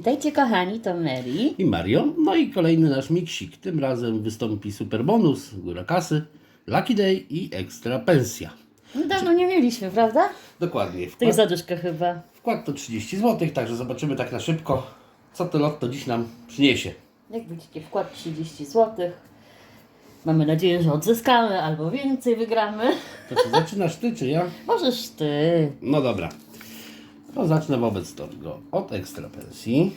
Witajcie kochani, to Mary. i Mario. No i kolejny nasz miksik. Tym razem wystąpi super bonus, góra kasy, Lucky Day i ekstra pensja. No dawno nie mieliśmy, prawda? Dokładnie. Wkład, zadyszka chyba. wkład to 30 zł, także zobaczymy tak na szybko, co to lotto dziś nam przyniesie. Jak widzicie, wkład 30 zł. Mamy nadzieję, że odzyskamy albo więcej wygramy. To co, zaczynasz ty czy ja? Możesz ty. No dobra. To zacznę wobec tego od ekstra pensji.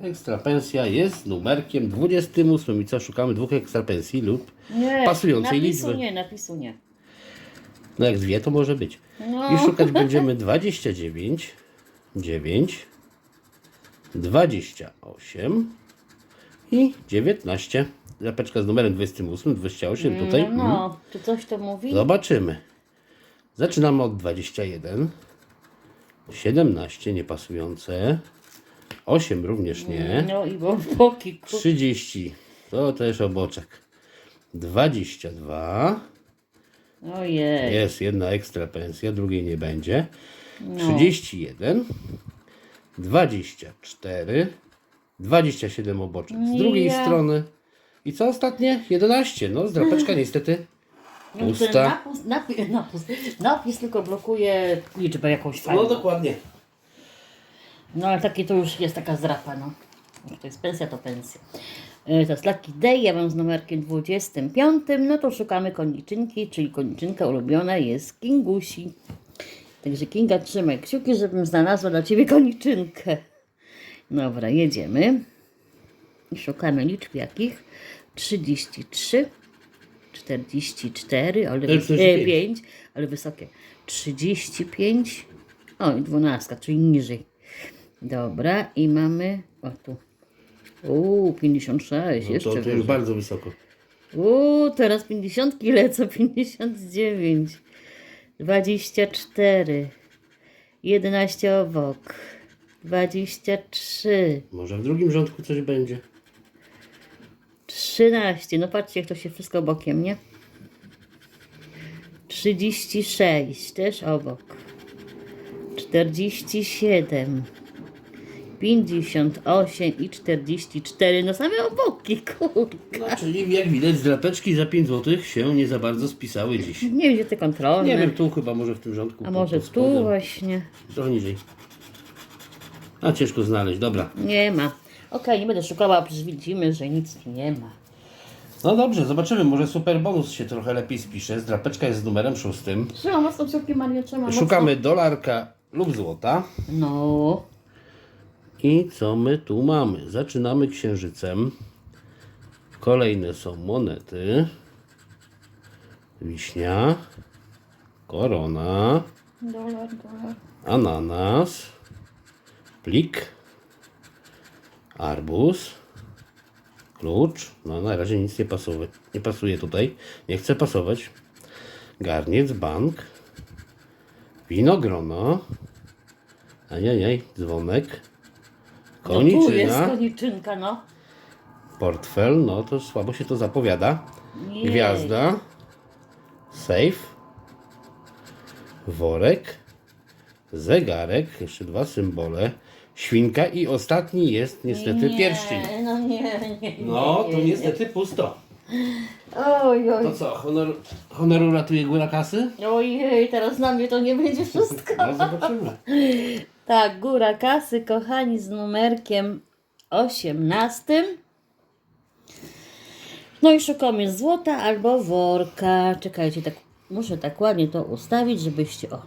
Ekstra pensja jest numerkiem 28 i co, szukamy dwóch ekstra pensji lub Nie, pasującej napisu liczby. nie, napisu nie. No jak dwie to może być. No. I szukać będziemy 29, 9, 28 i 19. Zapeczka z numerem 28, 28 tutaj. No, Mm. no, czy coś to mówi? Zobaczymy. Zaczynamy od 21, 17 niepasujące, 8 również nie, No i bo boki. ku- 30 to też oboczek, 22 Ojej. Jest jedna ekstra pensja, drugiej nie będzie. 31, 24, 27 oboczek z drugiej strony. I co ostatnie? 11. No, zdrapeczka niestety No, pusta. napis, napis, napis, napis tylko blokuje liczbę jakąś fajną. No dokładnie. No ale takie to już jest taka zrapa, no. To jest pensja, to pensja. E, To jest Lucky Day, ja mam z numerkiem 25, no to szukamy koniczynki, czyli koniczynka ulubiona jest Kingusi. Także Kinga, trzymaj kciuki, żebym znalazła dla Ciebie koniczynkę. Dobra, jedziemy. I szukamy liczb jakich? 33, 44, ale wys- 45. e, 5, ale wysokie. 35, o i 12, czyli niżej. Dobra, i mamy, o tu. Uuu, 56, No jeszcze to, to wyżej. już bardzo wysoko. Uuu, teraz 50 lecą, 59, 24, 11 obok, 23, Może w drugim rządku coś będzie. 13, no patrzcie jak to się wszystko bokiem, nie? 36, też obok, 47, 58 i 44, no same oboki, kurka. No, czyli jak widać zdrapeczki za 5 zł się nie za bardzo spisały dziś. Nie wiem, gdzie te kontrolne. Nie wiem, tu chyba może w tym rządku. A może pod tu spodem. właśnie? Trochę niżej. A ciężko znaleźć, dobra. Nie ma. Okej, nie będę szukała, przecież widzimy, że nic nie ma. No dobrze, zobaczymy, może super bonus się trochę lepiej spisze. Zdrapeczka jest z numerem szóstym. Trzymam mocno kciuki, Maria, trzymam Szukamy dolarka lub złota. No. I co my tu mamy? Zaczynamy księżycem. Kolejne są monety. Wiśnia. Korona. Dolar, dolar. Ananas. Plik. Arbuz. Klucz. No na razie nic nie pasuje. Nie pasuje tutaj. Nie chce pasować. Garniec, bank. Winogrono. Ajajaj, dzwonek. No tu jest Koniczyna. koniczynka, no. Portfel, no to słabo się to zapowiada. Jej. Gwiazda. Safe. Worek. Zegarek. Jeszcze dwa symbole. Świnka i ostatni jest niestety nie, pierścień. No nie, nie, nie. No, to nie, niestety pusto. Oj, oj. To co, honor, honor uratuje góra kasy? Ojej, teraz na mnie to nie będzie wszystko. No zobaczymy. Tak, góra kasy, kochani, z numerkiem 18. No i szukamy złota albo worka. Czekajcie, tak muszę tak ładnie to ustawić, żebyście. O,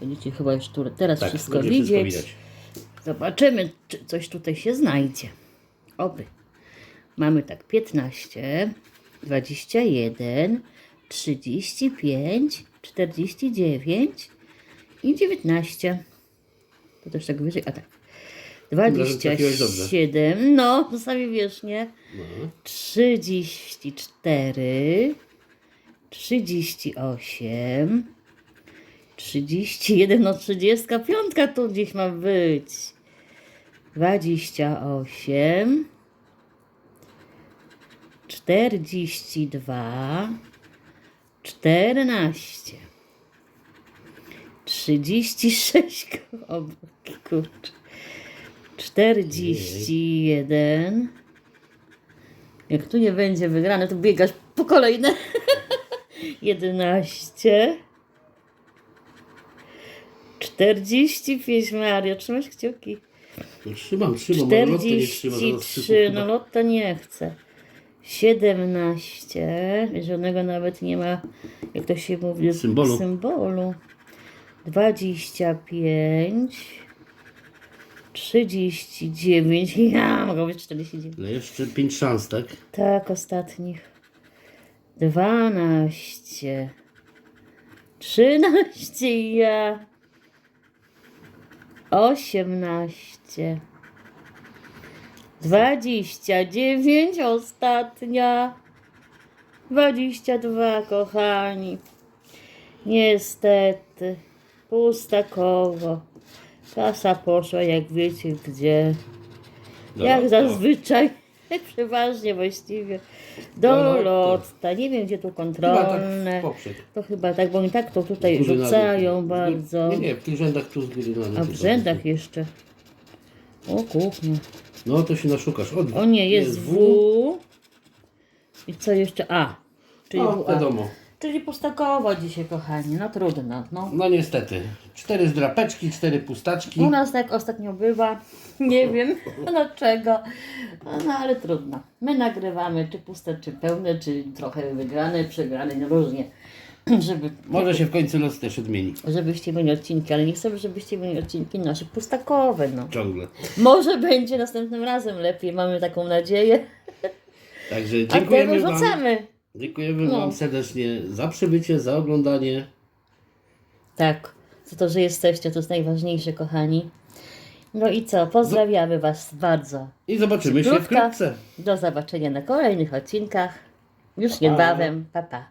będziecie chyba już tu, teraz Tak, wszystko widzieć. wszystko widać. Zobaczymy, czy coś tutaj się znajdzie. Oby. Mamy tak 15, 21, 35, 49 i 19. To też tak wyżej, a tak. razem trafiłeś dobrze. 27, no, sami wiesz, nie? No. 34, 38, 31, no 35 tu gdzieś ma być. 28, 42, 14, 36, o kurczę, 41. Jak tu nie będzie wygrane, to biegasz po kolejne. 11. 45 Mario, trzymasz kciuki. No, trzymam, trzymam, ale lotto nie trzyma. zaraz 43, krzyku no lotto nie chce. 17, żadnego nawet nie ma, jak to się mówi, Symbolu. symbolu. 25, 39, ja mogę być 49. Ale jeszcze 5 szans, tak? Tak, ostatnich. 12, 13 i ja. 18, 29 ostatnia. 22 kochani. Niestety, pusta koło. Kasa poszła jak wiecie gdzie. Jak zazwyczaj, przeważnie właściwie, do Do lotu. lotta. Nie wiem, gdzie tu Chyba tak kontrolne. w poprzek. To chyba tak, bo oni tak to tutaj rzucają bardzo. Nie, nie, w tych rzędach tu z góry na dół A w chyba. rzędach jeszcze. O kuchnia. No to się naszukasz. O, O nie, jest W. I co jeszcze? A. Czyli No, WA. wiadomo. Czyli pustakowo dzisiaj, kochani. No trudno. No. No niestety. Cztery zdrapeczki, cztery pustaczki. U nas tak ostatnio bywa. Nie wiem dlaczego. No ale trudno. My nagrywamy czy puste, czy pełne, czy trochę wygrane, przegrane, no różnie. Żeby, Może się w końcu los też odmieni. żebyście mieli odcinki, ale nie chcemy, żebyście mieli odcinki nasze pustakowe. No. Ciągle. Może będzie następnym razem lepiej, mamy taką nadzieję. Także A dziękujemy tego Wam. Dziękujemy No. Wam serdecznie za przybycie, za oglądanie. Tak, za to, że jesteście, to jest najważniejsze, kochani. No i co, pozdrawiamy Was bardzo. I zobaczymy się Krótka. wkrótce. Do zobaczenia na kolejnych odcinkach. Już niebawem. Pa, pa.